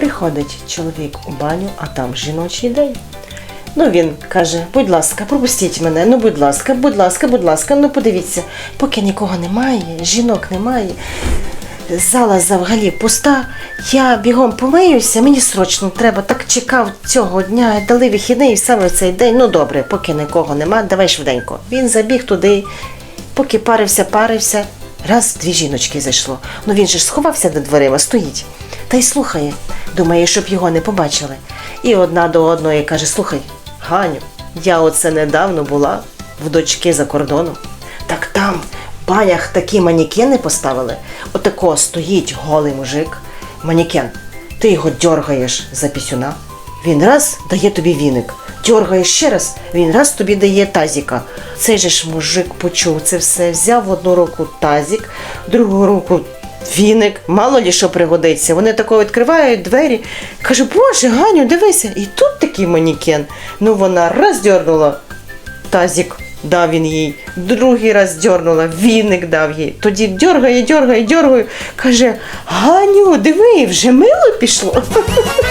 Приходить чоловік у баню, а там жіночий день. Ну він каже: будь ласка, пропустіть мене, ну будь ласка, будь ласка, будь ласка, ну подивіться, поки нікого немає, жінок немає. Зала взагалі пуста. Я бігом помиюся, мені срочно треба. Так чекав цього дня, дали вихідний і саме в цей день. Ну добре, поки нікого нема, давай швиденько. Він забіг туди, поки парився, парився. Раз дві жіночки зайшло. Ну він же ж сховався до дверима, стоїть. Та й слухає. Думає, щоб його не побачили. І одна до одної каже: Слухай, Ганю, я оце недавно була в дочки за кордоном. Так там в банях такі манікени поставили. Отако стоїть голий мужик, манікен. Ти його дьоргаєш за пісюна. Він раз дає тобі віник. Дьоргаєш ще раз, він раз тобі дає тазіка. Цей же ж мужик почув це все, взяв в одну руку тазік, в другу руку віник, мало лі що пригодиться. Вони тако відкривають двері. Каже, Боже, Ганю, дивися, і тут такий манікен. Ну вона раз тазік дав він їй, другий раз дьорнула, віник дав їй. Тоді дьоргає, дьоргає, дьоргає. Каже, Ганю, диви, вже мило пішло.